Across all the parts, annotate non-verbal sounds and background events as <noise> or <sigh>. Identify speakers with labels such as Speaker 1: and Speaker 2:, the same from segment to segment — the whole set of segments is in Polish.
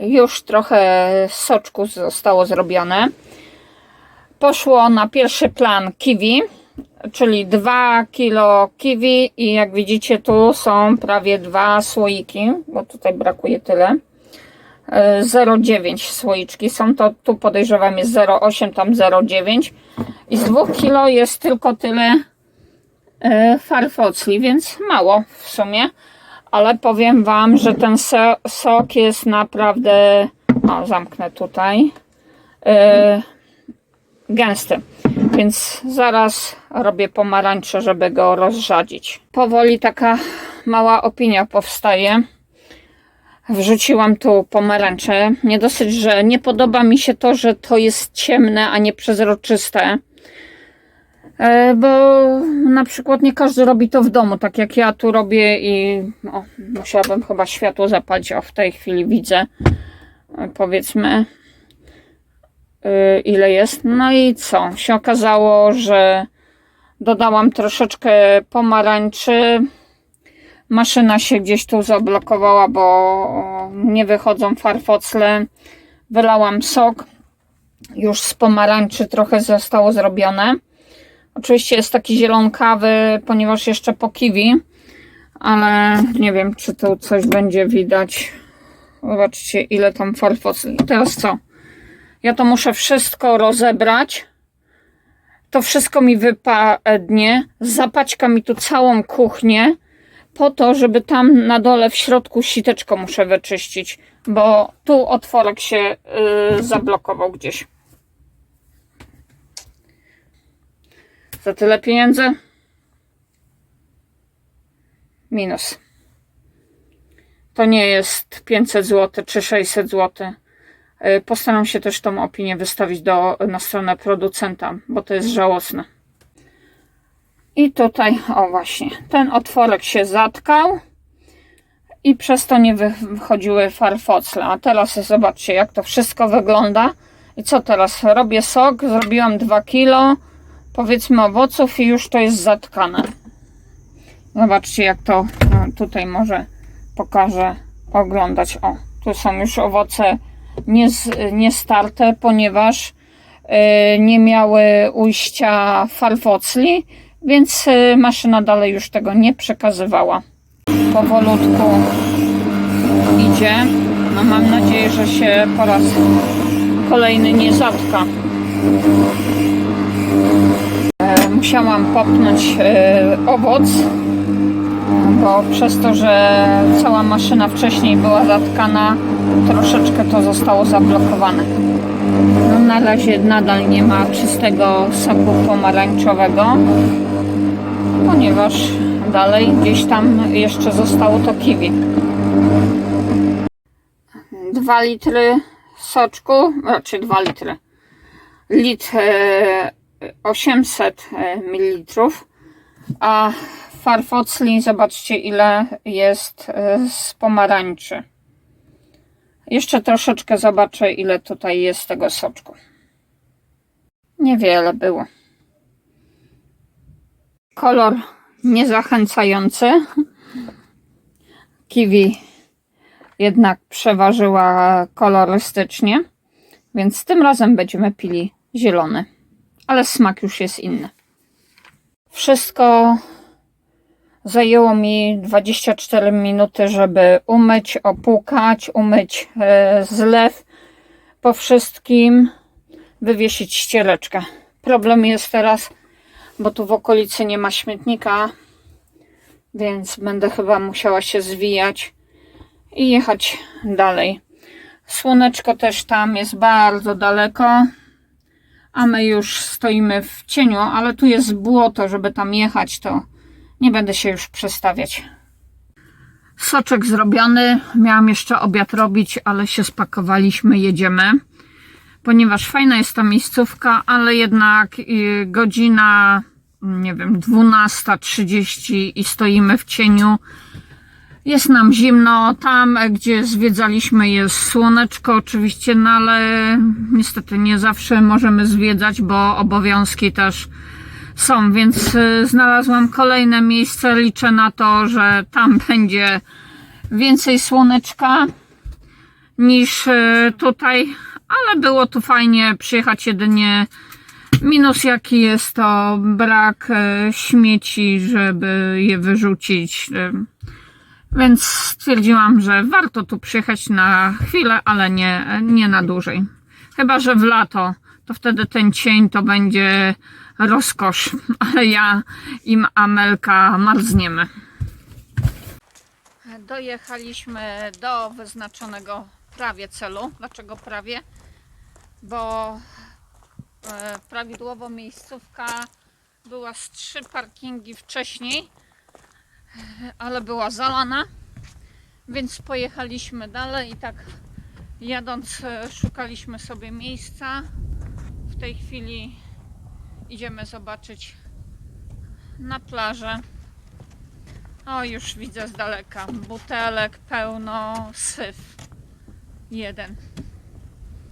Speaker 1: już trochę soczku zostało zrobione. Poszło na pierwszy plan kiwi, czyli 2 kilo kiwi i jak widzicie tu są prawie dwa słoiki, bo tutaj brakuje tyle. E, 0,9 słoiczki są, to tu podejrzewam jest 0,8, tam 0,9 i z 2 kilo jest tylko tyle e, farfocli, więc mało w sumie, ale powiem Wam, że ten so, sok jest naprawdę, o zamknę tutaj, e, gęsty, więc zaraz robię pomarańcze, żeby go rozrzadzić. Powoli taka mała opinia powstaje. Wrzuciłam tu pomarańcze. Nie dosyć, że nie podoba mi się to, że to jest ciemne, a nie przezroczyste. E, Bo na przykład nie każdy robi to w domu, tak jak ja tu robię i o, musiałabym chyba światło zapalić. O, w tej chwili widzę, e, powiedzmy, e, ile jest. No i co? Się okazało, że dodałam troszeczkę pomarańczy. Maszyna się gdzieś tu zablokowała, bo nie wychodzą farfocle. Wylałam sok. Już z pomarańczy trochę zostało zrobione. Oczywiście jest taki zielonkawy, ponieważ jeszcze po kiwi, ale nie wiem, czy tu coś będzie widać. Zobaczcie, ile tam. I teraz co? Ja to muszę wszystko rozebrać. To wszystko mi wypadnie. Zapaćka mi tu całą kuchnię po to, żeby tam na dole w środku siteczko muszę wyczyścić, bo tu otworek się yy, zablokował gdzieś. Za tyle pieniędzy? Minus. To nie jest 500 zł czy 600 zł. Yy, Postaram się też tą opinię wystawić do, na stronę producenta, bo to jest żałosne. I tutaj, o właśnie, ten otworek się zatkał i przez to nie wy- wychodziły farfocle. A teraz zobaczcie, jak to wszystko wygląda. I co teraz? Robię sok, zrobiłam 2 kilo, powiedzmy owoców i już to jest zatkane. Zobaczcie, jak to no, tutaj może pokażę oglądać. O, tu są już owoce nie, z- nie ponieważ y, nie miały ujścia farfocli, więc y, maszyna dalej już tego nie przekazywała. Powolutku idzie. No mam nadzieję, że się po raz kolejny nie zatka. Musiałam popchnąć e, owoc, bo przez to, że cała maszyna wcześniej była zatkana, troszeczkę to zostało zablokowane. No, na razie nadal nie ma czystego soku pomarańczowego, ponieważ dalej gdzieś tam jeszcze zostało to kiwi. 2 litry soczku, znaczy 2 litry, litr e, 800 ml, a farfocli, zobaczcie ile jest e, z pomarańczy. Jeszcze troszeczkę zobaczę, ile tutaj jest tego soczku. Niewiele było. Kolor niezachęcający. Kiwi jednak przeważyła kolorystycznie, więc tym razem będziemy pili zielony, ale smak już jest inny. Wszystko Zajęło mi 24 minuty, żeby umyć, opłukać, umyć e, zlew po wszystkim, wywiesić ściereczkę. Problem jest teraz, bo tu w okolicy nie ma śmietnika, więc będę chyba musiała się zwijać i jechać dalej. Słoneczko też tam jest bardzo daleko, a my już stoimy w cieniu, ale tu jest błoto, żeby tam jechać, to nie będę się już przestawiać. Soczek zrobiony. Miałam jeszcze obiad robić, ale się spakowaliśmy, jedziemy. Ponieważ fajna jest ta miejscówka, ale jednak y, godzina, nie wiem, 12.30 i stoimy w cieniu. Jest nam zimno. Tam, gdzie zwiedzaliśmy, jest słoneczko oczywiście, no ale niestety nie zawsze możemy zwiedzać, bo obowiązki też są, więc y, znalazłam kolejne miejsce. Liczę na to, że tam <laughs> będzie więcej słoneczka niż e, tutaj, ale było tu fajnie przyjechać jedynie minus jaki jest to brak e, śmieci, żeby je wyrzucić. Więc stwierdziłam, że warto tu przyjechać na chwilę, ale nie, nie na dłużej. Chyba, że w lato, to wtedy ten cień to będzie rozkosz, <laughs> ale ja i Amelka marzniemy. Dojechaliśmy do wyznaczonego prawie celu. Dlaczego prawie? Bo e, prawidłowo miejscówka była z trzy parkingi wcześniej, ale była zalana, więc pojechaliśmy dalej i tak jadąc e, szukaliśmy sobie miejsca. W tej chwili idziemy zobaczyć na plażę. O, już widzę z daleka. Butelek pełno syf. Jeden.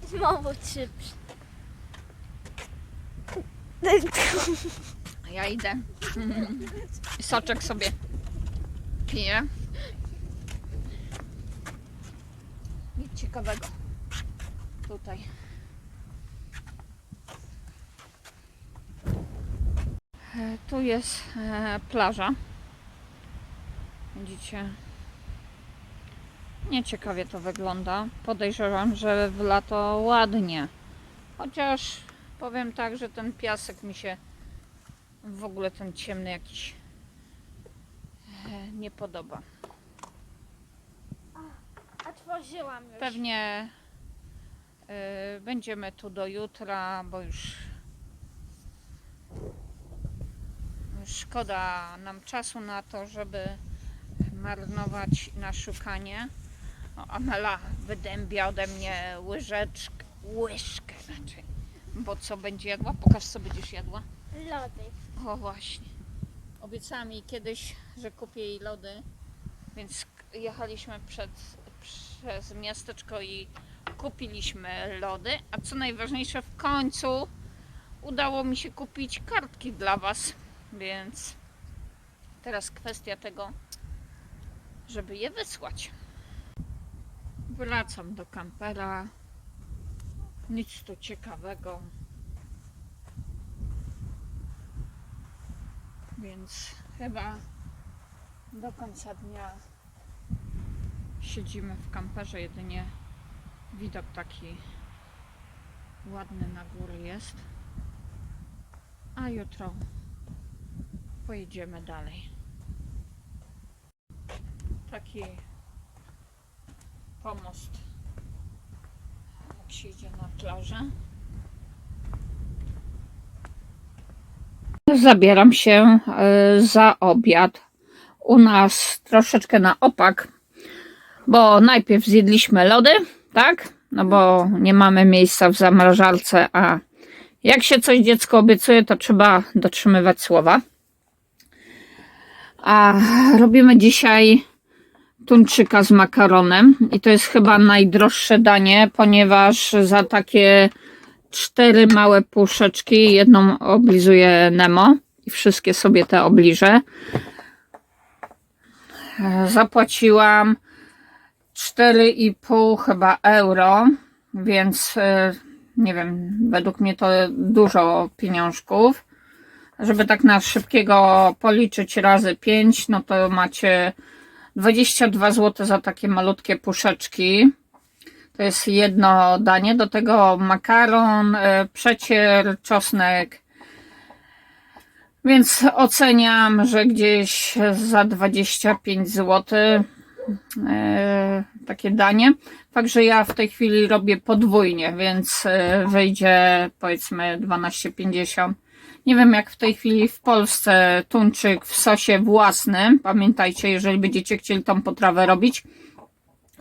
Speaker 2: Znowu trzy.
Speaker 1: Ja idę. Soczek sobie piję. Nic ciekawego. Tutaj. E, Tu jest e, plaża. Widzicie? Nieciekawie to wygląda. Podejrzewam, że w lato ładnie. Chociaż powiem tak, że ten piasek mi się w ogóle ten ciemny jakiś nie podoba.
Speaker 2: Otworzyłam już.
Speaker 1: Pewnie e, będziemy tu do jutra, bo już szkoda nam czasu na to, żeby marnować na szukanie. O, Amela wydębia ode mnie łyżeczkę, łyżkę raczej. Bo co będzie jadła? Pokaż co będziesz jadła.
Speaker 2: Lody.
Speaker 1: O właśnie. Obiecała mi kiedyś, że kupię jej lody, więc jechaliśmy przed, przez miasteczko i kupiliśmy lody. A co najważniejsze, w końcu udało mi się kupić kartki dla Was, więc teraz kwestia tego, żeby je wysłać. Wracam do kampera. Nic tu ciekawego. Więc chyba do końca dnia siedzimy w kamperze. Jedynie widok taki ładny na górę jest. A jutro pojedziemy dalej. Taki pomost, jak się idzie na plażę. Zabieram się e, za obiad. U nas troszeczkę na opak, bo najpierw zjedliśmy lody, tak? No bo nie mamy miejsca w zamrażarce, a jak się coś dziecko obiecuje, to trzeba dotrzymywać słowa. A robimy dzisiaj tuńczyka z makaronem i to jest chyba najdroższe danie, ponieważ za takie cztery małe puszeczki, jedną oblizuję Nemo i wszystkie sobie te obliżę. Zapłaciłam 4,5 chyba euro, więc e, nie wiem, według mnie to dużo pieniążków. Żeby tak na szybkiego policzyć razy 5, no to macie 22 zł za takie malutkie puszeczki. To jest jedno danie. Do tego makaron, e, przecier, czosnek. Więc oceniam, że gdzieś za 25 zł e, takie danie. Także ja w tej chwili robię podwójnie, więc e, wyjdzie powiedzmy 12,50. Nie wiem jak w tej chwili w Polsce tuńczyk w sosie własnym. Pamiętajcie, jeżeli będziecie chcieli tą potrawę robić,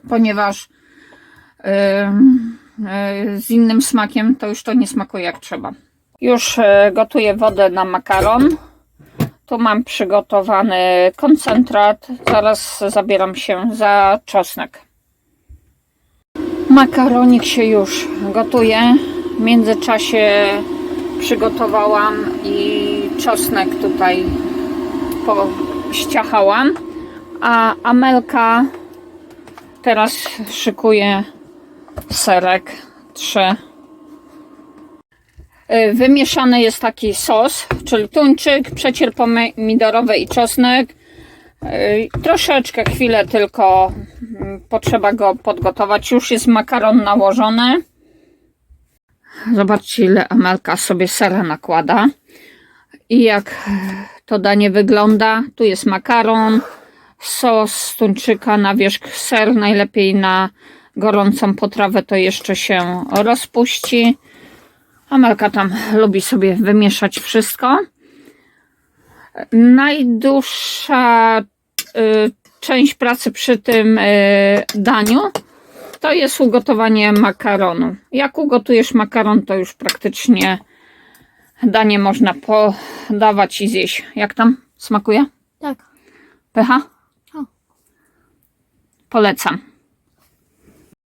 Speaker 1: ponieważ z innym smakiem, to już to nie smakuje jak trzeba. Już y, gotuję wodę na makaron. Tu mam przygotowany koncentrat. Zaraz zabieram się za czosnek. Makaronik się już gotuje. W międzyczasie przygotowałam i czosnek tutaj pościachałam. A Amelka teraz szykuje serek, trzy. Y, Wymieszany jest taki sos, czyli tuńczyk, przecier pomidorowy i czosnek. Y, Troszeczkę, chwilę tylko mm, potrzeba go podgotować. Już jest makaron nałożony. Zobaczcie, ile Amelka sobie sera nakłada. I jak to danie wygląda. Tu jest makaron, sos tuńczyka na wierzch, ser najlepiej na gorącą potrawę to jeszcze się rozpuści. Amelka tam lubi sobie wymieszać wszystko. Najdłuższa y, część pracy przy tym y, daniu to jest ugotowanie makaronu. Jak ugotujesz makaron, to już praktycznie danie można podawać i zjeść. Jak tam smakuje?
Speaker 2: Tak.
Speaker 1: Pycha?
Speaker 2: O.
Speaker 1: Polecam.